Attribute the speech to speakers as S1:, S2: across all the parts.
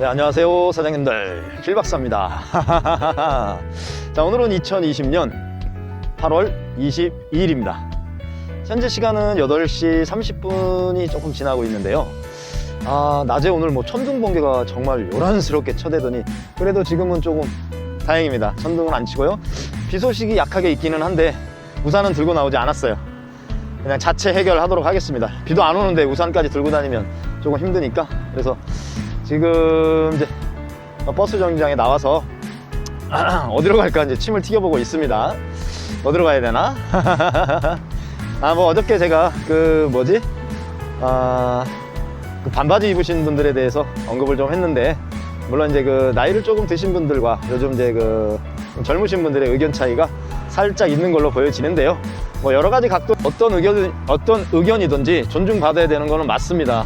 S1: 네, 안녕하세요, 사장님들. 길박사입니다. 자, 오늘은 2020년 8월 22일입니다. 현재 시간은 8시 30분이 조금 지나고 있는데요. 아, 낮에 오늘 뭐 천둥 번개가 정말 요란스럽게 쳐대더니 그래도 지금은 조금 다행입니다. 천둥은 안 치고요. 비 소식이 약하게 있기는 한데 우산은 들고 나오지 않았어요. 그냥 자체 해결하도록 하겠습니다. 비도 안 오는데 우산까지 들고 다니면 조금 힘드니까 그래서 지금 이제 버스 정류장에 나와서 어디로 갈까 이제 침을 튀겨보고 있습니다. 어디로 가야 되나? 아 뭐 어저께 제가 그 뭐지? 아, 그 반바지 입으신 분들에 대해서 언급을 좀 했는데 물론 이제 그 나이를 조금 드신 분들과 요즘 이제 그 젊으신 분들의 의견 차이가 살짝 있는 걸로 보여지는데요. 뭐 여러 가지 각도 어떤 의견 어떤 의견이든지 존중받아야 되는 거는 맞습니다.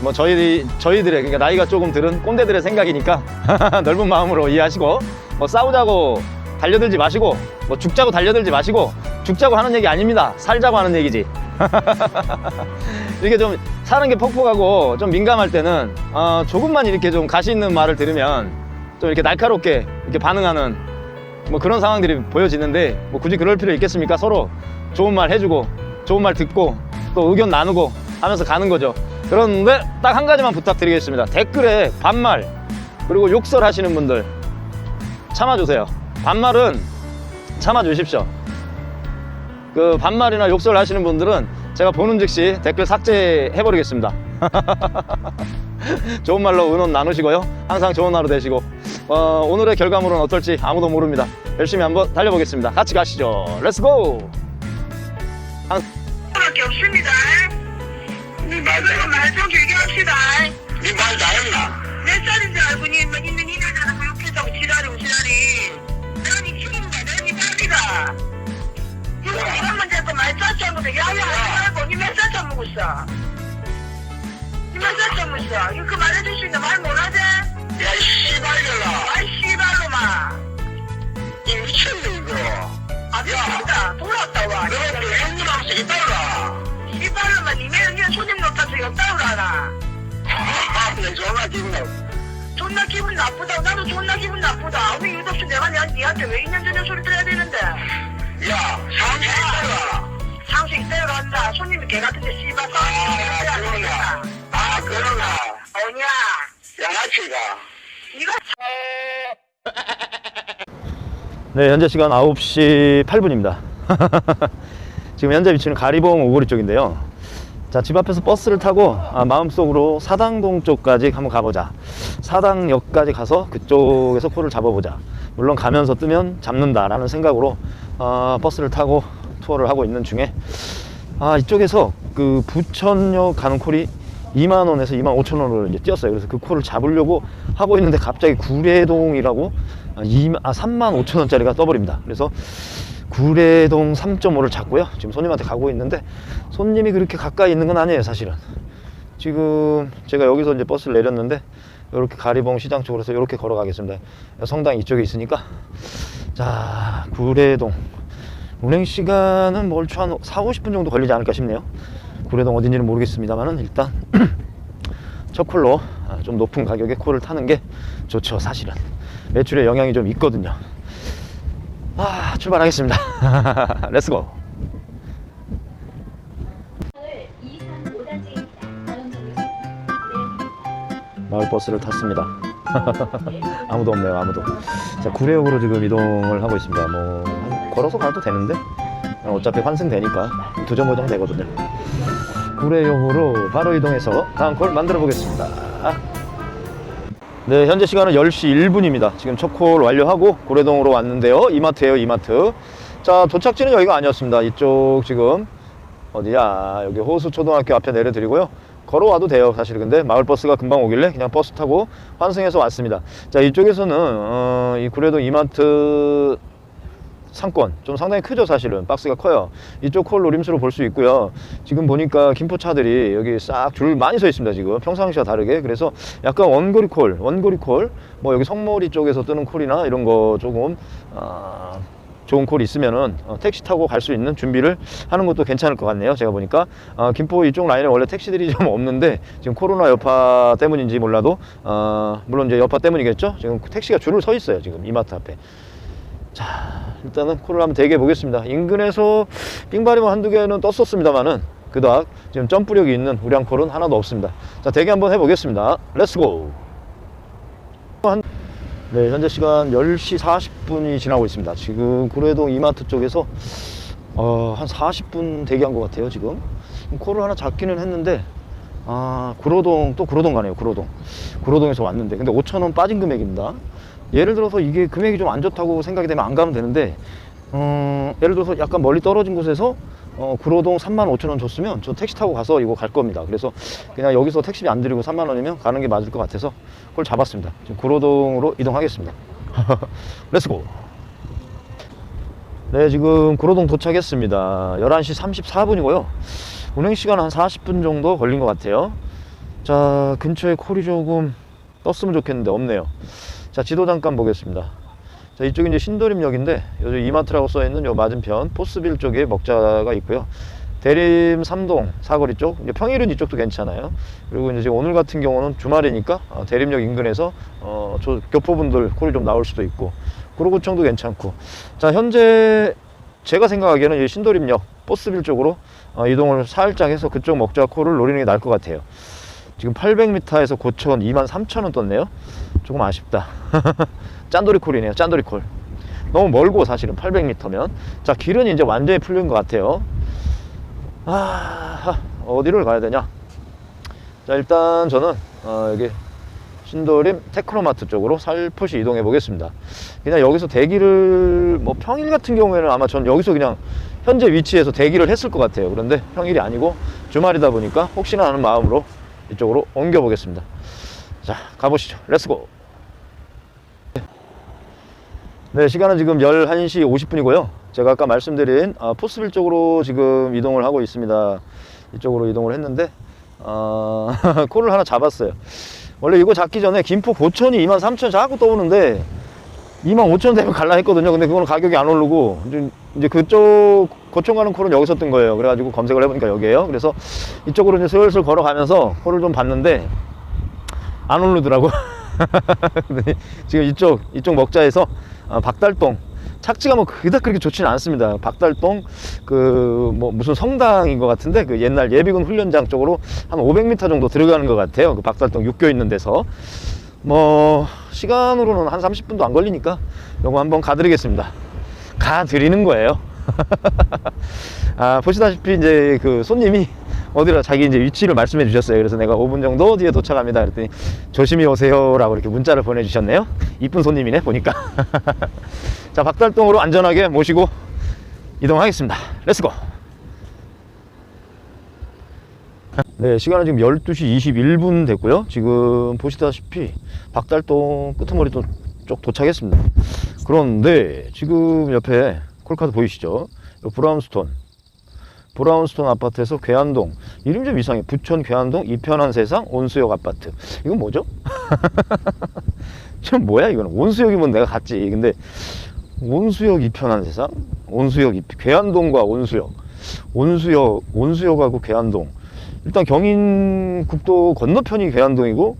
S1: 뭐 저희 저희들의 그러니까 나이가 조금 들은 꼰대들의 생각이니까 넓은 마음으로 이해하시고 뭐 싸우자고 달려들지 마시고 뭐 죽자고 달려들지 마시고 죽자고 하는 얘기 아닙니다. 살자고 하는 얘기지. 이렇게 좀 사는 게 퍽퍽하고 좀 민감할 때는 어, 조금만 이렇게 좀 가시 있는 말을 들으면 좀 이렇게 날카롭게 이렇게 반응하는 뭐 그런 상황들이 보여지는데 뭐 굳이 그럴 필요 있겠습니까? 서로 좋은 말 해주고 좋은 말 듣고 또 의견 나누고 하면서 가는 거죠. 그런데 딱 한 가지만 부탁드리겠습니다. 댓글에 반말 그리고 욕설 하시는 분들 참아주세요. 반말은 참아주십시오. 그 반말이나 욕설 하시는 분들은 제가 보는 즉시 댓글 삭제해버리겠습니다. 좋은 말로 의논 나누시고요. 항상 좋은 하루 되시고 어, 오늘의 결과물은 어떨지 아무도 모릅니다. 열심히 한번 달려보겠습니다. 같이 가시죠. 렛츠고!
S2: 밖에 없습니다. 말좀 길게 합시다.
S3: 니말 잘했나?
S2: 몇 살인 줄 알고 니뭐 있는 이나자는 욕해자고 지랄이고 지랄이. 내가 니 친구가 내가 니 딸이다. 이거 문제 또말 짰지 않고서 야야 하지 말고 니몇 살 처먹었어? 니몇 살 처먹었어? 이거 그 말해줄 수 있는 말 못하지?
S3: 야, 이 씨발려라.
S2: 아이 씨발로마.
S3: 이 미쳤네, 이거.
S2: 아 미친다. 돌아왔다 와.
S3: 너가 또 형님하고서 이따 라.
S2: 씨발로마 니네 니네 손님 놓다서 옆다우라나.
S3: 아, 내 전화 기분 나.
S2: 존나 기분 나쁘다. 나도 존나 기분 나쁘다. 왜 이유 없이 내가 내, 니한테 왜 2년 전에 소리 들어야 되는데?
S3: 야, 상식 이따라.
S2: 상식 한다. 손님이 개 같은데 씨발
S3: 아, 그러나. 아, 그러나.
S2: 어냐?
S3: 양아치가.
S2: 이거
S1: 네, 현재 시간 9시 8분입니다. 지금 현재 위치는 가리봉 오거리 쪽인데요. 자, 집 앞에서 버스를 타고 아, 마음속으로 사당동 쪽까지 한번 가보자. 사당역까지 가서 그쪽에서 코를 잡아보자. 물론 가면서 뜨면 잡는다 라는 생각으로 어, 버스를 타고 투어를 하고 있는 중에 아, 이쪽에서 그 부천역 가는 콜이 2만 원에서 2만 5천 원을 이제 뛰었어요. 그래서 그 콜을 잡으려고 하고 있는데 갑자기 구례동이라고 아, 2만, 아 3만 5천 원짜리가 떠버립니다. 그래서 구례동 3.5를 잡고요. 지금 손님한테 가고 있는데 손님이 그렇게 가까이 있는 건 아니에요, 사실은. 지금 제가 여기서 이제 버스를 내렸는데 이렇게 가리봉 시장 쪽으로 해서 이렇게 걸어가겠습니다. 성당 이쪽에 있으니까 자 구례동 운행 시간은 뭐 얼추 한 4, 50분 정도 걸리지 않을까 싶네요. 구례동 어딘지는 모르겠습니다만은 일단 첫 콜로 아, 좀 높은 가격에 콜을 타는 게 좋죠, 사실은. 매출에 영향이 좀 있거든요. 아, 출발하겠습니다. 렛츠고.
S4: 오늘 235단지입니다. 다른 정류장
S1: 마을 버스를 탔습니다. 아무도 없네요, 아무도. 자, 구례역으로 지금 이동을 하고 있습니다. 뭐, 한- 걸어서 가도 되는데, 어차피 환승되니까 두점 고정 되거든요. 구례역으로 바로 이동해서 다음 콜 만들어 보겠습니다. 네, 현재 시간은 10시 1분입니다. 지금 첫콜 완료하고 고래동으로 왔는데요. 이마트예요, 이마트. 자, 도착지는 여기가 아니었습니다. 이쪽 지금 어디야? 여기 호수초등학교 앞에 내려드리고요. 걸어와도 돼요, 사실. 근데 마을버스가 금방 오길래 그냥 버스 타고 환승해서 왔습니다. 자, 이쪽에서는 어, 이 구례동 이마트 상권 좀 상당히 크죠 사실은 박스가 커요 이쪽 콜 노림수로 볼 수 있고요 지금 보니까 김포차들이 여기 싹 줄 많이 서 있습니다 지금 평상시와 다르게 그래서 약간 원거리 콜 원거리 콜뭐 여기 성모리 쪽에서 뜨는 콜이나 이런 거 조금 아, 좋은 콜 있으면은 어, 택시 타고 갈 수 있는 준비를 하는 것도 괜찮을 것 같네요. 제가 보니까 어, 김포 이쪽 라인에 원래 택시들이 좀 없는데 지금 코로나 여파 때문인지 몰라도 어, 물론 이제 여파 때문이겠죠. 지금 택시가 줄을 서 있어요. 지금 이마트 앞에. 자, 일단은 콜을 한번 대기해 보겠습니다. 인근에서 빙바리만 한두 개는 떴었습니다만은 그닥 지금 점프력이 있는 우량 콜은 하나도 없습니다. 자, 대기 한번 해보겠습니다. 렛츠고! 한, 네, 현재 시간 10시 40분이 지나고 있습니다. 지금 구례동 이마트 쪽에서 어, 한 40분 대기한 것 같아요, 지금. 콜을 하나 잡기는 했는데, 아, 구로동, 또 구로동 가네요, 구로동. 구로동에서 왔는데. 근데 5,000원 빠진 금액입니다. 예를 들어서 이게 금액이 좀 안 좋다고 생각이 되면 안 가면 되는데, 어, 예를 들어서 약간 멀리 떨어진 곳에서 어, 구로동 3만 5천 원 줬으면 저 택시 타고 가서 이거 갈 겁니다. 그래서 그냥 여기서 택시비 안 들이고 3만 원이면 가는 게 맞을 것 같아서 그걸 잡았습니다. 지금 구로동으로 이동하겠습니다. 렛츠고! 네, 지금 구로동 도착했습니다. 11시 34분이고요. 운행 시간 한 40분 정도 걸린 것 같아요. 자, 근처에 콜이 조금 떴으면 좋겠는데 없네요. 자, 지도 잠깐 보겠습니다. 자, 이쪽이 이제 신도림역인데 요즘 이마트라고 써 있는 요 맞은편 포스빌 쪽에 먹자가 있고요. 대림 삼동 사거리 쪽, 이제 평일은 이쪽도 괜찮아요. 그리고 이제 오늘 같은 경우는 주말이니까 어, 대림역 인근에서 어, 저 교포분들 콜이 좀 나올 수도 있고, 구로구청도 괜찮고. 자, 현재 제가 생각하기에는 이 신도림역 포스빌 쪽으로 어, 이동을 살짝 해서 그쪽 먹자 콜을 노리는 게 나을 것 같아요. 지금 800m에서 고천 2만 3천 원 떴네요. 조금 아쉽다. 짠돌이 콜이네요. 짠돌이 콜. 너무 멀고 사실은 800m면. 자, 길은 이제 완전히 풀린 것 같아요. 아, 어디를 가야 되냐? 자, 일단 저는 어, 여기 신도림 테크노마트 쪽으로 살포시 이동해 보겠습니다. 그냥 여기서 대기를 뭐 평일 같은 경우에는 아마 전 여기서 그냥 현재 위치에서 대기를 했을 것 같아요. 그런데 평일이 아니고 주말이다 보니까 혹시나 하는 마음으로 이쪽으로 옮겨 보겠습니다. 자, 가보시죠. 렛츠고. 네, 시간은 지금 11시 50분이고요. 제가 아까 말씀드린 아, 포스빌 쪽으로 지금 이동을 하고 있습니다. 이쪽으로 이동을 했는데 어, 콜을 하나 잡았어요. 원래 이거 잡기 전에 김포 고천이 2만 3천 자꾸 떠오는데 2만 5천 되면 갈라 했거든요. 근데 그거는 가격이 안 오르고 이제, 그쪽 고천 가는 콜은 여기서 뜬 거예요. 그래가지고 검색을 해보니까 여기에요. 그래서 이쪽으로 이제 슬슬 걸어가면서 콜을 좀 봤는데 안 오르더라고. 근데 지금 이쪽 이쪽 먹자에서 아, 박달동 착지가 뭐 그닥 그렇게 좋지는 않습니다. 박달동 그 뭐 무슨 성당인 것 같은데 그 옛날 예비군 훈련장 쪽으로 한 500m 정도 들어가는 것 같아요. 그 박달동 육교 있는 데서 뭐 시간으로는 한 30분도 안 걸리니까 요거 한번 가드리겠습니다. 가드리는 거예요. 아 보시다시피 이제 그 손님이 어디로 자기 이제 위치를 말씀해 주셨어요. 그래서 내가 5분 정도 뒤에 도착합니다. 그랬더니 조심히 오세요라고 이렇게 문자를 보내주셨네요. 이쁜 손님이네 보니까. 자 박달동으로 안전하게 모시고 이동하겠습니다. 렛츠고. 네, 시간은 지금 12시 21분 됐고요. 지금 보시다시피 박달동 끄트머리 도- 쪽 도착했습니다. 그런데 지금 옆에 콜카드 보이시죠? 요 브라운스톤. 브라운스톤 아파트에서 괴한동. 이름 좀 이상해. 부천 괴한동 이편한 세상 온수역 아파트. 이건 뭐죠? 좀 뭐야 이거는. 온수역이면 내가 갔지. 근데 온수역 이편한 세상? 온수역 이 괴한동과 온수역. 온수역, 온수역하고 괴한동. 일단 경인국도 건너편이 괴한동이고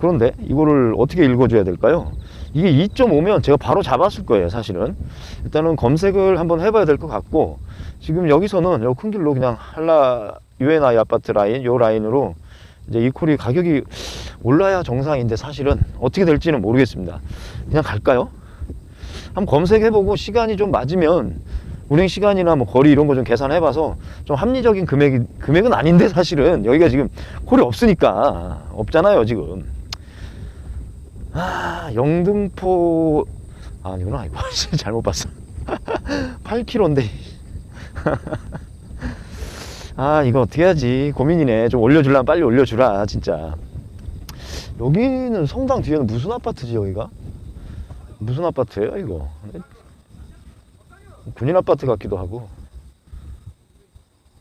S1: 그런데 이거를 어떻게 읽어줘야 될까요? 이게 2.5면 제가 바로 잡았을 거예요, 사실은. 일단은 검색을 한번 해봐야 될 것 같고, 지금 여기서는 요 큰 길로 그냥 한라 UNI 아파트 라인, 요 라인으로 이제 이 콜이 가격이 올라야 정상인데 사실은 어떻게 될지는 모르겠습니다. 그냥 갈까요? 한번 검색해보고 시간이 좀 맞으면 운행 시간이나 뭐 거리 이런 거 좀 계산해 봐서 좀 합리적인 금액이 금액은 아닌데 사실은 여기가 지금 콜이 없으니까 없잖아요 지금. 아 영등포 아, 아니구나 이거 잘못 봤어. 8km인데. 아 이거 어떻게 하지? 고민이네. 좀 올려줄라면 빨리 올려주라 진짜. 여기는 성당 뒤에는 무슨 아파트지 여기가? 무슨 아파트예요 이거? 군인 아파트 같기도 하고.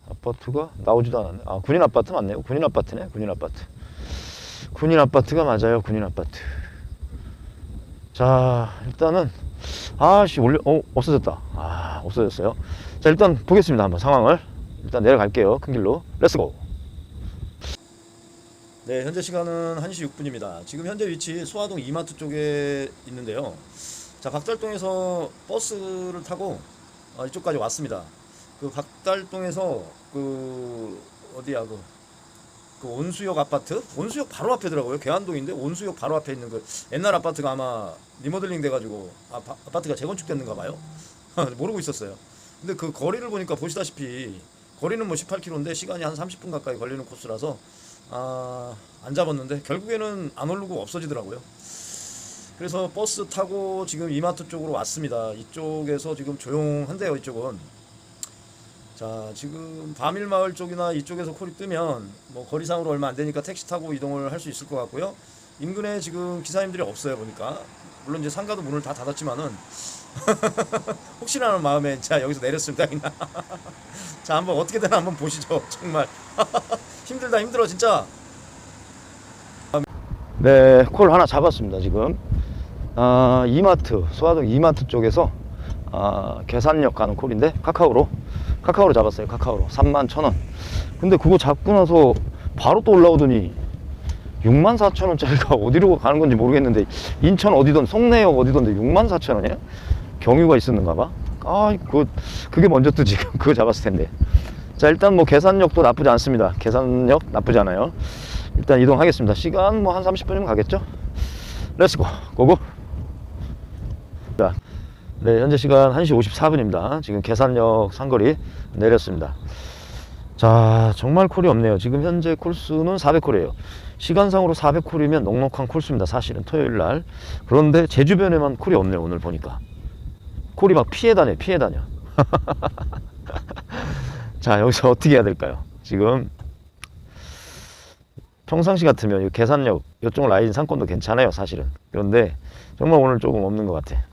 S1: 아파트가 나오지도 않았네. 아 군인 아파트 맞네요. 군인 아파트네 군인 아파트. 군인 아파트가 맞아요 군인 아파트. 자 일단은 아씨 올려 어 없어졌다. 아 없어졌어요 자 일단 보겠습니다 한번 상황을. 일단 내려갈게요 큰 길로. 렛츠고 네 현재 시간은 1시 6분입니다. 지금 현재 위치 소화동 이마트 쪽에 있는데요. 자 박달동에서 버스를 타고 아, 이쪽까지 왔습니다. 그 박달동에서 그 어디야 그, 그 온수역 아파트? 온수역 바로 앞에더라고요. 계안동인데 온수역 바로 앞에 있는 그 옛날 아파트가 아마 리모델링 돼가지고 아, 파- 아파트가 재건축됐는가 봐요. 모르고 있었어요 근데 그 거리를 보니까 보시다시피 거리는 뭐 18km인데 시간이 한 30분 가까이 걸리는 코스라서 아, 안 잡았는데 결국에는 안 오르고 없어지더라고요. 그래서 버스 타고 지금 이마트 쪽으로 왔습니다. 이쪽에서 지금 조용한데요 이쪽은. 자 지금 밤일마을 쪽이나 이쪽에서 콜이 뜨면 뭐 거리상으로 얼마 안 되니까 택시 타고 이동을 할 수 있을 것 같고요. 인근에 지금 기사님들이 없어요 보니까. 물론 이제 상가도 문을 다 닫았지만은 혹시라는 마음에 자 여기서 내렸습니다 자 한번 어떻게 되나 한번 보시죠 정말. 힘들다 힘들어 진짜. 네 콜 하나 잡았습니다 지금. 아 이마트 소화동 이마트 쪽에서 아 계산역 가는 콜인데 카카오로. 카카오로 잡았어요 카카오로. 3만 천원. 근데 그거 잡고 나서 바로 또 올라오더니 6만 4천 원짜리가 어디로 가는 건지 모르겠는데 인천 어디든 송내역 어디던데 6만 4천 원이야? 경유가 있었는가 봐. 아, 그 그게 먼저 뜨지. 그거 잡았을 텐데. 자, 일단 뭐 계산역도 나쁘지 않습니다. 계산역 나쁘지 않아요. 일단 이동하겠습니다. 시간 뭐 한 30분이면 가겠죠? 렛츠고. 고고. 자. 네, 현재 시간 1시 54분입니다. 지금 계산역 상거리 내렸습니다. 자, 정말 콜이 없네요. 지금 현재 콜수는 400콜이에요. 시간상으로 400콜이면 넉넉한 콜수입니다. 사실은 토요일 날. 그런데 제 주변에만 콜이 없네요. 오늘 보니까. 콜이 막 피해 다녀, 피해 다녀. 자, 여기서 어떻게 해야 될까요? 지금 평상시 같으면 이 계산역 이쪽 라인 상권도 괜찮아요, 사실은. 그런데 정말 오늘 조금 없는 것 같아.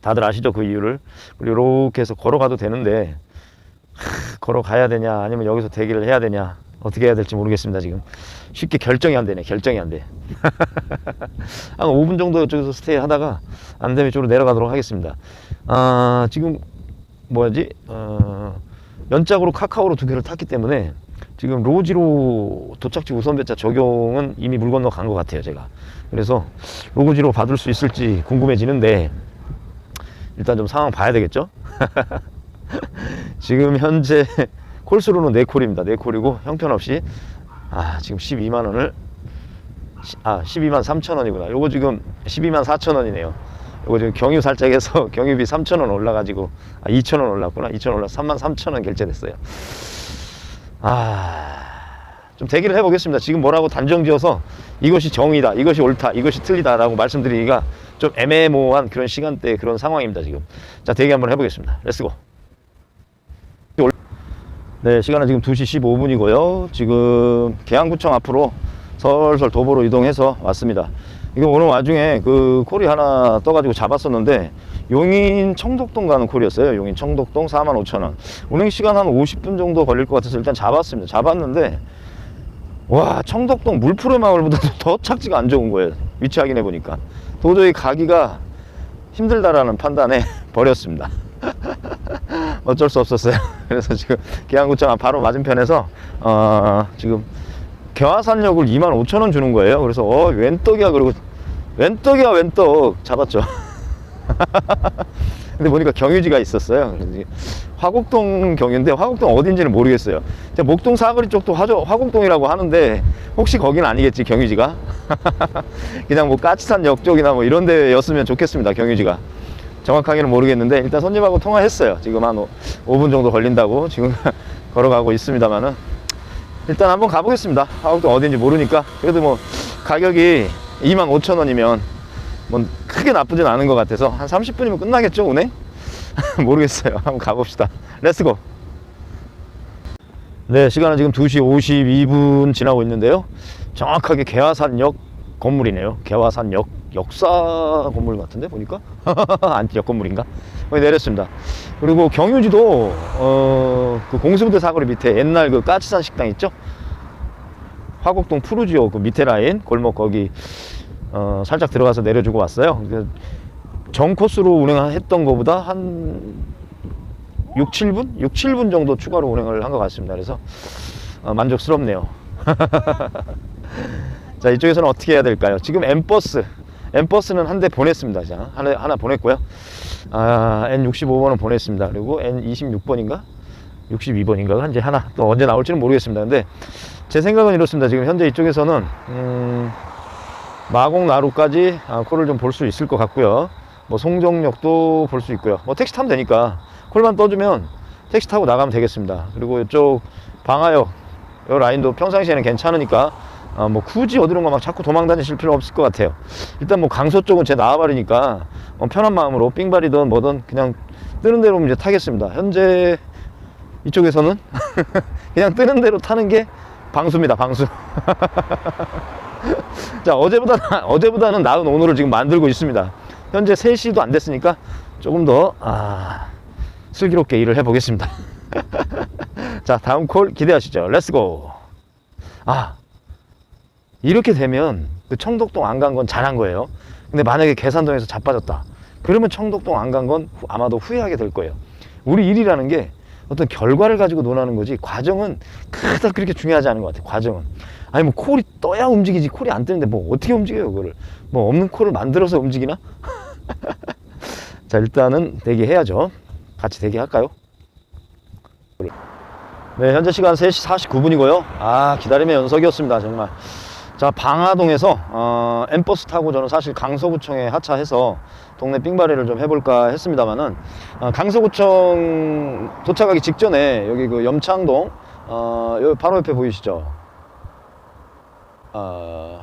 S1: 다들 아시죠? 그 이유를. 그리고 이렇게 해서 걸어가도 되는데 걸어가야 되냐 아니면 여기서 대기를 해야 되냐 어떻게 해야 될지 모르겠습니다 지금 쉽게 결정이 안 되네 결정이 안돼한 5분 정도 이쪽에서 스테이 하다가 안 되면 이쪽으로 내려가도록 하겠습니다. 아 지금 뭐지? 어, 연짝으로 카카오로 두 개를 탔기 때문에 지금 로지로 도착지 우선 배차 적용은 이미 물 건너 간 것 같아요 제가. 그래서 로지로 받을 수 있을지 궁금해지는데 일단 좀 상황 봐야 되겠죠? 지금 현재 콜수로는 4콜입니다. 4콜이고 형편없이 아 지금 12만 원을 시- 아 12만 3천 원이구나. 요거 지금 12만 4천 원이네요. 요거 지금 경유 살짝 해서 경유비 3천 원 올라가지고 아 2천 원 올랐구나. 2천 원 올라 3만 3천 원 결제됐어요. 아 좀 대기를 해보겠습니다. 지금 뭐라고 단정 지어서 이것이 정의다, 이것이 옳다, 이것이 틀리다 라고 말씀드리기가 좀 애매모호한 그런 시간대 그런 상황입니다. 지금 자 대기 한번 해보겠습니다. 렛츠고. 네, 시간은 지금 2시 15분이고요. 지금 계양구청 앞으로 설설 도보로 이동해서 왔습니다. 이거 오늘 와중에 그 콜이 하나 떠가지고 잡았었는데 용인 청독동 가는 콜이었어요. 용인 청독동 45,000원. 운행 시간 한 50분 정도 걸릴 것 같아서 일단 잡았습니다. 잡았는데 와 청독동 물푸르 마을보다도 더 착지가 안 좋은 거예요. 위치 확인해 보니까 도저히 가기가 힘들다라는 판단에 버렸습니다. 어쩔 수 없었어요. 그래서 지금 계양구청 앞 바로 맞은편에서 어, 지금 개화산역을 2만 5천 원 주는 거예요. 그래서 어, 웬 떡이야 그리고 웬 떡이야 웬 떡 잡았죠. 근데 보니까 경유지가 있었어요. 화곡동 경유인데 화곡동 어딘지는 모르겠어요. 제가 목동 사거리 쪽도 화조, 화곡동이라고 하는데 혹시 거긴 아니겠지 경유지가? 그냥 뭐 까치산 역 쪽이나 뭐 이런 데였으면 좋겠습니다 경유지가. 정확하게는 모르겠는데 일단 손님하고 통화했어요. 지금 한 5, 분 정도 걸린다고 지금 걸어가고 있습니다만은 일단 한번 가보겠습니다. 화곡동 어딘지 모르니까 그래도 뭐 가격이 2만 5천 원이면 뭐 크게 나쁘진 않은 것 같아서 한 30분이면 끝나겠죠 운행? 모르겠어요. 한번 가봅시다. 렛츠고. 네, 시간은 지금 2시 52분 지나고 있는데요. 정확하게 개화산역 건물이네요. 개화산역 역사 건물 같은데 보니까 안티역 건물인가? 내렸습니다. 그리고 경유지도 어 그 공수부대 사거리 밑에 옛날 그 까치산 식당 있죠? 화곡동 푸르지오 그 밑에 라인 골목 거기 어 살짝 들어가서 내려주고 왔어요. 그정 코스로 운행했던 것보다 한 6, 7분? 6, 7분 정도 추가로 운행을 한 것 같습니다. 그래서 어, 만족스럽네요. 자, 이쪽에서는 어떻게 해야 될까요? 지금 M버스, M버스는 한 대 보냈습니다. 자, 하나, 하나 보냈고요. 아, N65번은 보냈습니다. 그리고 N26번인가? 62번인가? 현재 하나 또 언제 나올지는 모르겠습니다. 근데 제 생각은 이렇습니다. 지금 현재 이쪽에서는 음, 마곡 나루까지 아, 콜을 좀 볼 수 있을 것 같고요. 뭐 송정역도 볼 수 있고요. 뭐 택시 타면 되니까 콜만 떠주면 택시 타고 나가면 되겠습니다. 그리고 이쪽 방화역 이 라인도 평상시에는 괜찮으니까 아, 뭐 굳이 어디론가 막 자꾸 도망 다니실 필요 없을 것 같아요. 일단 뭐 강서 쪽은 제 나와버리니까 어, 편한 마음으로 삥발이든 뭐든 그냥 뜨는 대로 이제 타겠습니다. 현재 이쪽에서는 그냥 뜨는 대로 타는 게 방수입니다. 방수. 자 어제보다 어제보다는 나은 오늘을 지금 만들고 있습니다. 현재 3시도 안 됐으니까 조금 더 아, 슬기롭게 일을 해 보겠습니다. 자 다음 콜 기대하시죠. 렛츠고. 아 이렇게 되면 그 청독동 안 간 건 잘한 거예요. 근데 만약에 계산동에서 자빠졌다. 그러면 청독동 안 간 건 아마도 후회하게 될 거예요. 우리 일이라는 게 어떤 결과를 가지고 논하는 거지 과정은 그닥 그렇게 중요하지 않은 것 같아요. 과정은. 아니 뭐 콜이 떠야 움직이지 콜이 안 뜨는데 뭐 어떻게 움직여요 그거를 뭐 없는 콜을 만들어서 움직이나 자 일단은 대기해야죠 같이 대기할까요 네 현재 시간 3시 49분이고요 아 기다림의 연속이었습니다 정말 자 방화동에서 어, M버스 타고 저는 사실 강서구청에 하차해서 동네 삥바리를 좀 해볼까 했습니다만은 어, 강서구청 도착하기 직전에 여기 그 염창동 어, 여기 바로 옆에 보이시죠 어,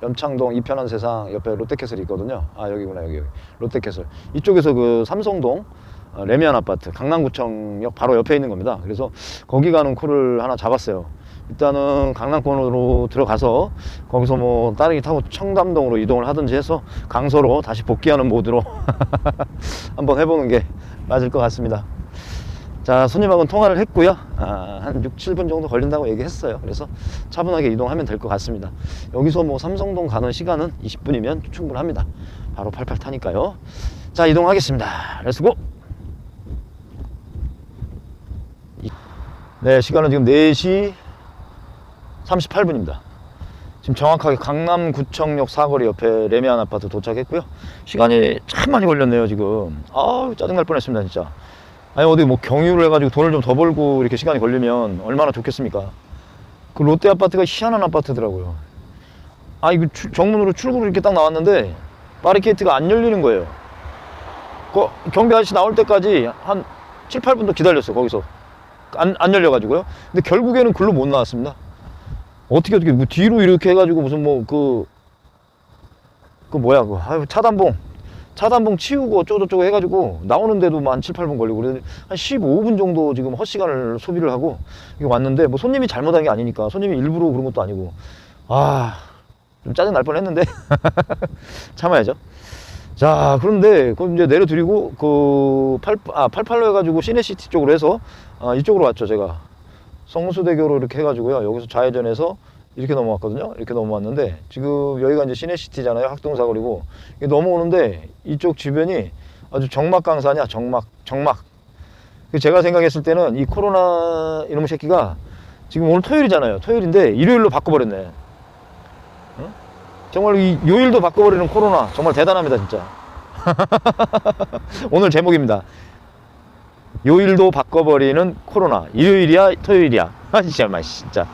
S1: 염창동 이편한 세상 옆에 롯데캐슬이 있거든요. 아 여기구나 여기 여기 롯데캐슬 이쪽에서 그 삼성동 어, 레미안 아파트 강남구청역 바로 옆에 있는 겁니다. 그래서 거기 가는 콜을 하나 잡았어요. 일단은 강남권으로 들어가서 거기서 뭐 따릉이 타고 청담동으로 이동을 하든지 해서 강서로 다시 복귀하는 모드로 한번 해보는 게 맞을 것 같습니다. 자, 손님하고는 통화를 했고요. 아, 한 6, 7분 정도 걸린다고 얘기했어요. 그래서 차분하게 이동하면 될 것 같습니다. 여기서 뭐 삼성동 가는 시간은 20분이면 충분합니다. 바로 팔팔 타니까요. 자, 이동하겠습니다. 렛츠고! 네, 시간은 지금 4시 38분입니다. 지금 정확하게 강남구청역 사거리 옆에 레미안 아파트 도착했고요. 시간이 참 많이 걸렸네요, 지금. 아우, 짜증날 뻔했습니다, 진짜. 아니 어디 뭐 경유를 해가지고 돈을 좀 더 벌고 이렇게 시간이 걸리면 얼마나 좋겠습니까? 그 롯데 아파트가 희한한 아파트더라고요. 아 이거 출- 정문으로 출구로 이렇게 딱 나왔는데 바리케이트가 안 열리는 거예요. 그 경비 아저씨 나올 때까지 한 7, 8분도 기다렸어요. 거기서 안, 안 열려가지고요. 근데 결국에는 글로 못 나왔습니다. 어떻게 어떻게 뭐 뒤로 이렇게 해가지고 무슨 뭐그그 뭐야 그 아유 차단봉. 차단봉 치우고 어쩌고저쩌고 해가지고 나오는데도 뭐한 7, 8분 걸리고 그래서 한 15분 정도 지금 헛시간을 소비를 하고 이게 왔는데 뭐 손님이 잘못한 게 아니니까 손님이 일부러 그런 것도 아니고. 아 좀 짜증 날 뻔했는데. 참아야죠. 자 그런데 그 이제 내려드리고 그 8, 아, 88로 해가지고 시내시티 쪽으로 해서 아, 이쪽으로 왔죠 제가 성수대교로 이렇게 해가지고요. 여기서 좌회전해서 이렇게 넘어왔거든요. 이렇게 넘어왔는데 지금 여기가 이제 시내시티잖아요. 학동사거리고. 이게 넘어오는데 이쪽 주변이 아주 정막 강사냐 정막 정막. 그 제가 생각했을 때는 이 코로나 이놈의 새끼가 지금 오늘 토요일이잖아요. 토요일인데 일요일로 바꿔버렸네. 어? 정말 이 요일도 바꿔버리는 코로나. 정말 대단합니다 진짜. 오늘 제목입니다 요일도 바꿔버리는 코로나. 일요일이야 토요일이야. 아 진짜 마 진짜.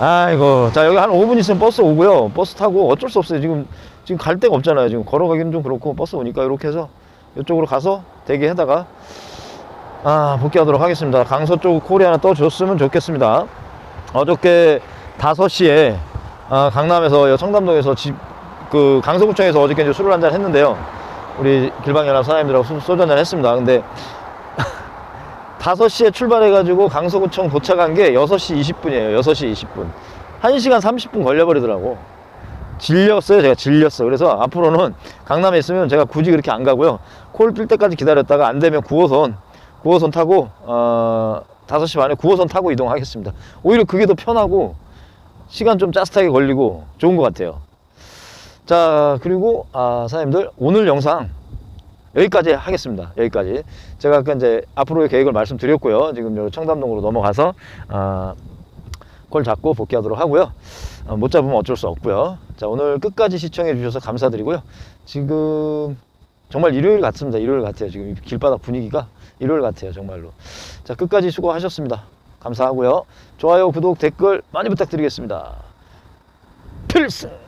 S1: 아이고. 자 여기 한 5분 있으면 버스 오고요. 버스 타고 어쩔 수 없어요. 지금 지금 갈 데가 없잖아요. 지금 걸어가기는 좀 그렇고 버스 오니까 이렇게 해서 이쪽으로 가서 대기하다가 아 복귀하도록 하겠습니다. 강서 쪽 하나 떠줬으면 좋겠습니다. 어저께 5시에 아, 강남에서 청담동에서 집 그 강서구청에서 어저께 이제 술을 한잔 했는데요. 우리 길방연합 사장님들하고 술- 소주 한잔 했습니다. 근데 5시에 출발해가지고 강서구청 도착한 게 6시 20분이에요. 6시 20분. 1시간 30분 걸려버리더라고. 질렸어요. 제가 질렸어. 그래서 앞으로는 강남에 있으면 제가 굳이 그렇게 안 가고요. 콜 뜰 때까지 기다렸다가 안 되면 9호선, 9호선 타고, 어, 5시 반에 9호선 타고 이동하겠습니다. 오히려 그게 더 편하고, 시간 좀 짜릿하게 걸리고, 좋은 것 같아요. 자, 그리고, 아, 사장님들, 오늘 영상, 여기까지 하겠습니다. 여기까지. 제가 아까 이제 앞으로의 계획을 말씀드렸고요. 지금 요 청담동으로 넘어가서 아, 골 잡고 복귀하도록 하고요. 어, 못 잡으면 어쩔 수 없고요. 자, 오늘 끝까지 시청해 주셔서 감사드리고요. 지금 정말 일요일 같습니다. 일요일 같아요. 지금 이 길바닥 분위기가 일요일 같아요. 정말로. 자, 끝까지 수고하셨습니다. 감사하고요. 좋아요, 구독, 댓글 많이 부탁드리겠습니다. 필승!